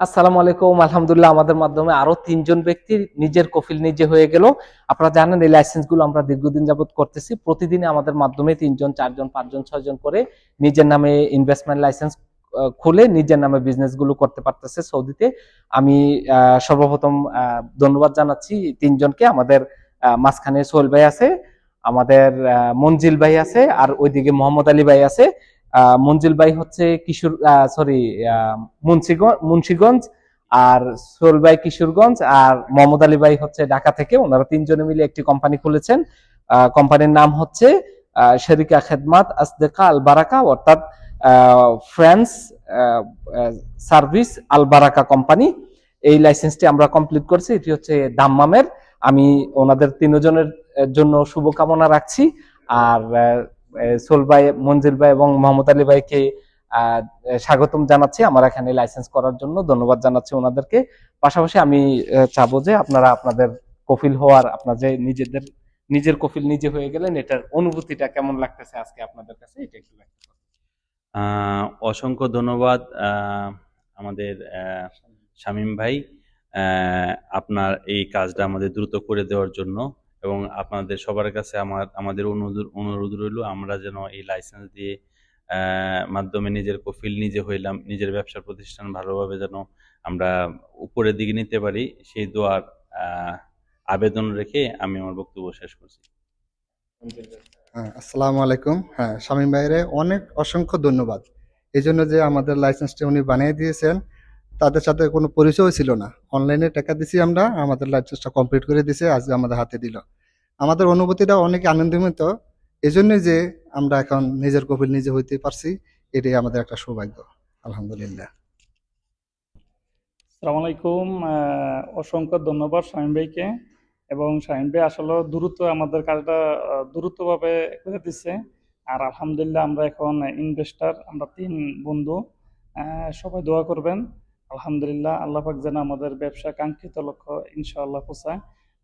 আসসালামু আলাইকুম, আলহামদুলিল্লাহ আমাদের মাধ্যমে আরও তিনজন ব্যক্তির নিজের কফিল নিজে হয়ে গেল। আপনারা জানেন এই লাইসেন্সগুলো আমরা দীর্ঘদিন যাবত করতেছি। প্রতিদিন আমাদের মাধ্যমে তিনজন, চারজন, পাঁচজন, ছয়জন করে নিজের নামে ইনভেস্টমেন্ট লাইসেন্স খুলে নিজের নামে বিজনেসগুলো করতে পারতেছে সৌদিতে। আমি সর্বপ্রথম ধন্যবাদ জানাচ্ছি তিনজনকে। আমাদের মাঝখানে সোহেল ভাই আছে, আমাদের মঞ্জিল ভাই আছে, আর ওইদিকে মোহাম্মদ আলী ভাই আছে। মঞ্জিল ভাই হচ্ছে কিশোর সরি মুন্সিগঞ্জ মুন্সিগঞ্জ আর সোহেল ভাই কিশোরগঞ্জ আর মোহাম্মদ আলী ভাই হচ্ছে ঢাকা থেকে। ওনারা তিনজনে মিলে একটি কোম্পানি খুলেছেন। কোম্পানির নাম হচ্ছে শেরিকা খেদমাত আসদেকা আল বারাকা, অর্থাৎ France service Al Baraka company এই লাইসেন্সটি আমরা কমপ্লিট করছি। এটি হচ্ছে দাম্মামের। আমি ওনাদের তিনজনের জন্য শুভকামনা রাখছি। আর সোল ভাই মঞ্জিল ভাই এবং মোহাম্মদ আলী ভাইকে স্বাগতম জানাচ্ছি আমার এখানে লাইসেন্স করার জন্য। ধন্যবাদ জানাচ্ছি ওনাদেরকে। পাশাপাশি আমি চাবো যে আপনারা আপনাদের কফিল হওয়ার, আপনার যে নিজেদের, নিজের কফিল নিজে হয়ে গেলেন, এটার অনুভূতিটা কেমন লাগতেছে আজকে আপনাদের কাছে? এটা একটু অসংখ্য ধন্যবাদ আমাদের শামীম ভাই। আপনার এই কাজটা আমাদের দ্রুত করে দেওয়ার জন্য। এবং আপনাদের সবার কাছে আমার, আমাদের অনুরোধ অনুরোধ রইল, আমরা যেন এই লাইসেন্স দিয়ে মাধ্যমে নিজের কফিল নিজে হইলাম, নিজের ব্যবসা প্রতিষ্ঠান ভালোভাবে যেন আমরা উপরের দিকে নিতে পারি, সেই দোয়ার আবেদন রেখে আমি আমার বক্তব্য শেষ করছি। হ্যাঁ আসসালামু আলাইকুম। হ্যাঁ শামীম ভাইরে অনেক অসংখ্য ধন্যবাদ। এই জন্য যে আমাদের লাইসেন্সটা উনি বানিয়ে দিয়েছেন তাদের সাথে কোনো পরিচয় ছিল না। অনলাইনে টাকা দিছি আমরা, আমাদের লাইসেন্সটা কমপ্লিট করে দিছে, আজকে আমাদের হাতে দিল। আমাদের অনুভূতিটা অনেক আনন্দিত এই জন্যই যে আমরা এখন নিজের কপিল নিজে হইতে পারছি, এটাই আমাদের একটা সৌভাগ্য, আলহামদুলিল্লাহ। সালাম আলাইকুম অসংখ্য ধন্যবাদ শামীম ভাইকে। এবং শামীম ভাই আসলে দ্রুত আমাদের কাজটা দ্রুতভাবে করে দিচ্ছে আর আলহামদুলিল্লাহ আমরা এখন ইনভেস্টার আমরা তিন বন্ধু সবাই দোয়া করবেন। আলহামদুলিল্লাহ, আল্লাহ পাক যেন আমাদের ব্যবসা কাঙ্ক্ষিত লক্ষ্য ইনশাআল্লাহ পৌঁছায়।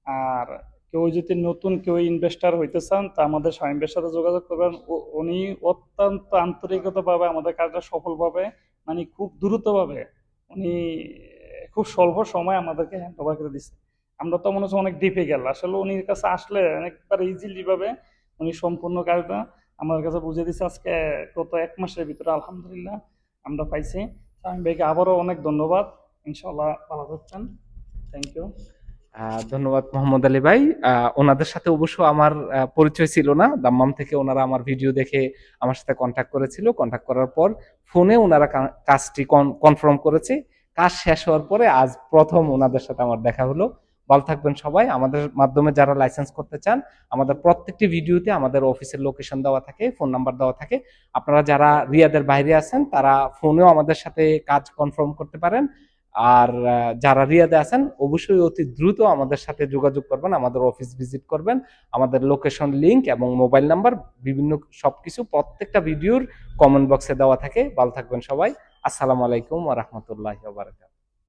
আর কেউ যদি নতুন কেউ ইনভেস্টার হইতে চান, তা আমাদের ভাইয়ের সাথে যোগাযোগ করবেন। উনি অত্যন্ত আন্তরিকতাভাবে আমাদের কাজটা সফলভাবে মানে খুব দ্রুতভাবে উনি খুব স্বল্প সময় আমাদেরকে হ্যান্ড ওভার করে দিচ্ছে আমরা তো মনে হচ্ছে অনেক ডিপে গেল আসলে উনির কাছে আসলে অনেকবার ইজিলি ভাবে উনি সম্পূর্ণ কাজটা আমাদের কাছে বুঝে দিচ্ছে আজকে গত এক মাসের ভিতরে আলহামদুলিল্লাহ আমরা পাইছি। আমি ভাইকে আবারও অনেক ধন্যবাদ। ইনশাল্লাহ ভালো থাকছেন থ্যাংক ইউ ধন্যবাদ মোহাম্মদ আলী ভাই। ওনাদের সাথে অবশ্য আমার পরিচয় ছিল না। দাম্মাম থেকে ওনারা আমার ভিডিও দেখে আমার সাথে কন্ট্যাক্ট করেছিল। কন্ট্যাক্ট করার পর ফোনে ওনারা কাজটি কনফার্ম করেছে। কাজ শেষ হওয়ার পরে আজ প্রথম ওনাদের সাথে আমার দেখা হলো। ভালো থাকবেন সবাই। আমাদের মাধ্যমে যারা লাইসেন্স করতে চান, আমাদের প্রত্যেকটি ভিডিওতে আমাদের অফিসের লোকেশন দেওয়া থাকে ফোন নাম্বার দেওয়া থাকে। আপনারা যারা রিয়াদের বাইরে আছেন, তারা ফোনেও আমাদের সাথে কাজ কনফার্ম করতে পারেন। আর যারা রিয়াদে আছেন, অবশ্যই অতি দ্রুত আমাদের সাথে যোগাযোগ করবেন, আমাদের অফিস ভিজিট করবেন। আমাদের লোকেশন লিংক এবং মোবাইল নাম্বার বিভিন্ন সবকিছু প্রত্যেকটা ভিডিওর কমেন্ট বক্সে দেওয়া থাকে। ভালো থাকবেন সবাই। আসসালামু আলাইকুম রাহমাতুল্লাহি ওয়া বারাকাতুহু।